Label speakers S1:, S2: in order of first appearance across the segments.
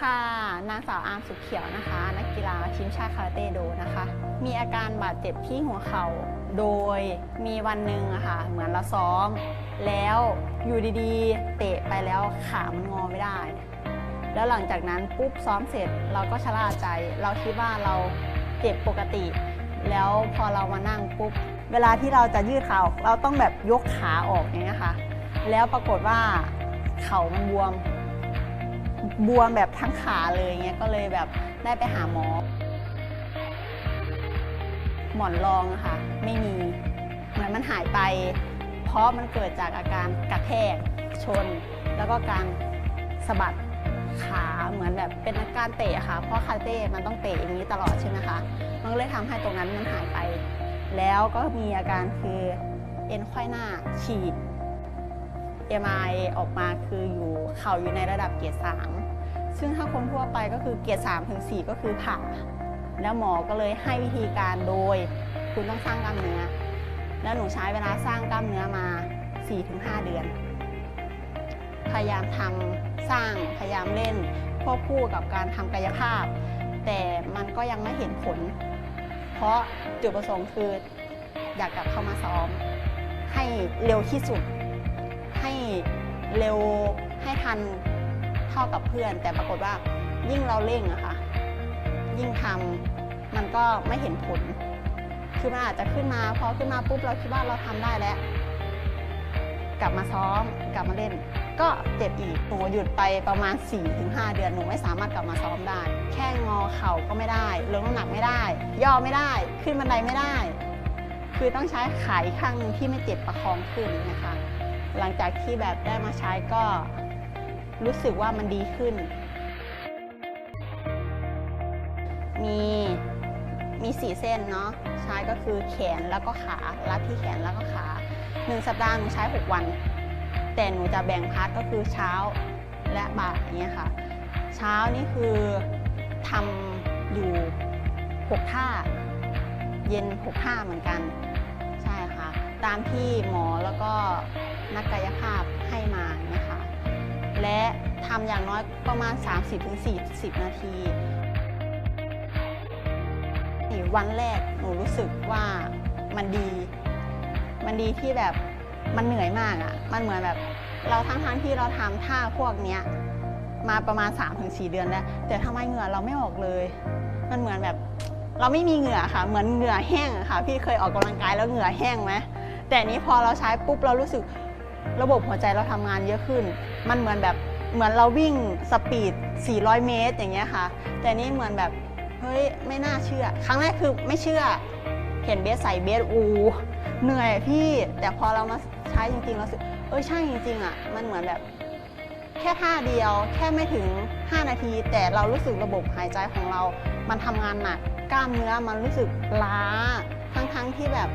S1: ค่ะ นางสาวอาร์มสุขเขียวนะคะ นักกีฬาทีมชาติคาราเต้โดนะคะ มีอาการบาดเจ็บที่หัวเข่า โดยมีวันหนึ่งอะค่ะ เหมือนเราซ้อม แล้วอยู่ดีๆ เตะไปแล้วขามันงอไม่ได้ แล้วหลังจากนั้นปุ๊บซ้อมเสร็จเราก็ชะล่าใจ เราคิดว่าเราเจ็บปกติ แล้วพอเรามานั่งปุ๊บ เวลาที่เราจะยืดขาเราต้องแบบยกขาออกอย่างเงี้ยค่ะ แล้วปรากฏว่าเข่ามันบวม บวมแบบทั้งขาเลยเงี้ยก็เลยแบบได้ไปหาหมอ หมอนรองอะค่ะ ไม่มีเหมือนมันหายไป เพราะมันเกิดจากอาการกระแทกชน แล้วก็การสะบัดขาเหมือนแบบเป็นอาการเตะค่ะ เพราะคาเต้มันต้องเตะอย่างนี้ตลอดใช่ไหมคะมันเลยทำให้ตรงนั้นมันหายไป แล้วก็มีอาการคือเอ็นไขว้หน้าฉีก MRI ออกมาคืออยู่เข่าอยู่ในระดับเกรด3ซึ่งถ้าคนทั่วไปก็คือเกรด3ถึง4ก็คือผ่าแล้วหมอก็เลยให้วิธีการโดย คุณต้องสร้างกล้ามเนื้อ แล้วหนูใช้เวลาสร้างกล้ามเนื้อมา 4-5 เดือน พยายามทำสร้างพยายามเล่นควบคู่กับการทำกายภาพ แต่มันก็ยังไม่เห็นผล เพราะจุดประสงค์คืออยากกลับเข้ามาซ้อม ให้เร็วที่สุด ให้เร็วให้ทันเท่ากับเพื่อน แต่ปรากฏว่ายิ่งเราเร่งอะค่ะ ยิ่งทำมันก็ไม่เห็นผล คือมันอาจจะขึ้นมาพอขึ้นมาปุ๊บเราคิดว่าเราทำได้แล้ว กลับมาซ้อมกลับมาเล่น ก็เจ็บอีกหนูหยุดไปประมาณ 4-5 เดือนหนูไม่สามารถกลับมาซ้อมได้ แค่งอเข่าก็ไม่ได้ลดน้ำหนักไม่ได้ ย่อไม่ได้ ขึ้นบันไดไม่ได้ คือต้องใช้ขาอีกข้างหนึ่งที่ไม่เจ็บประคองขึ้นนะคะ หลังจากที่แบบได้มาใช้ก็รู้สึกว่ามันดีขึ้น มีมีสี่เส้นเนาะใช้ก็คือแขนแล้วก็ขารัดที่แขนแล้วก็ขาหนึ่งสัปดาห์หนูใช้ 6 วัน แต่หนูจะแบ่งพาร์ทก็คือเช้าและบ่ายอย่างเงี้ยค่ะ เช้านี่คือทำอยู่ 6 ท่า เย็น 6 ท่าเหมือนกัน ตามที่หมอแล้วก็นักกายภาพให้มาเนี่ยค่ะและทำอย่างน้อยประมาณ 30-40 นาทีวันแรกหนูรู้สึกว่ามันดี มันดีที่แบบมันเหนื่อยมากอะ่ะ มันเหมือนแบบเราทั้งทที่เราทำท่าพวกเนี้ยมาประมาณ 3-4 เดือนแล้ว แต่ทำไมเหงื่อเราไม่ออกเลย มันเหมือนแบบเราไม่มีเหงื่อค่ะ เหมือนเหงื่อแห้งอะค่ะ พี่เคยออกกำลังกายแล้วเหงื่อแห้งไหม แต่นี้พอเราใช้ปุ๊บเรารู้สึกระบบหัวใจเราทำงานเยอะขึ้น มันเหมือนแบบเหมือนเราวิ่งสปีด 400 เมตร อย่างเงี้ยค่ะ แต่นี่เหมือนแบบเฮ้ยไม่น่าเชื่อ ครั้งแรกคือไม่เชื่อ เห็นเบสใส่เบสอูเหนื่อยพี่ แต่พอเรามาใช้จริงๆเราสึกเออใช่จริงๆอะ มันเหมือนแบบแค่ท่าเดียวแค่ไม่ถึง 5 นาที แต่เรารู้สึกระบบหายใจของเรา มันทำงานหนักกล้ามเนื้อมันรู้สึกล้า ทั้งๆที่แบบ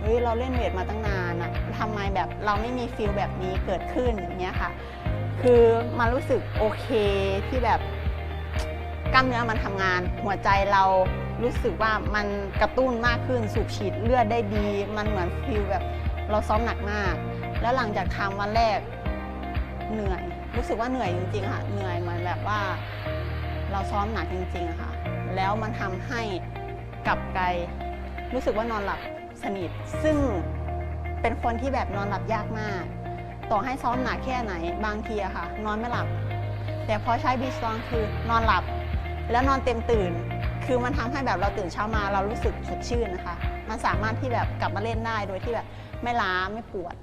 S1: เฮ้ยเราเล่นเวทมาตั้งนานอะทำไมแบบเราไม่มีฟีลแบบนี้เกิดขึ้นอย่างเงี้ยค่ะ คือมันรู้สึกโอเคที่แบบกล้ามเนื้อมันทำงาน หัวใจเรารู้สึกว่ามันกระตุ้นมากขึ้นสูบฉีดเลือดได้ดี มันเหมือนฟีลแบบเราซ้อมหนักมาก แล้วหลังจากทำวันแรกเหนื่อย รู้สึกว่าเหนื่อยจริงๆค่ะ เหนื่อยเหมือนแบบว่า เราซ้อมหนักจริงๆอะค่ะ แล้วมันทำให้กลับไกลรู้สึกว่านอนหลับ สนิท ซึ่งเป็นคนที่แบบนอนหลับยากมาก ต่อให้ซ้อมหนักแค่ไหนบางทีอะค่ะ นอนไม่หลับ แต่พอใช้บีซองคือนอนหลับ แล้วนอนเต็มตื่น คือมันทำให้แบบเราตื่นเช้ามาเรารู้สึกสดชื่นนะคะ มันสามารถที่แบบกลับมาเล่นได้โดยที่แบบไม่ล้าไม่ปวด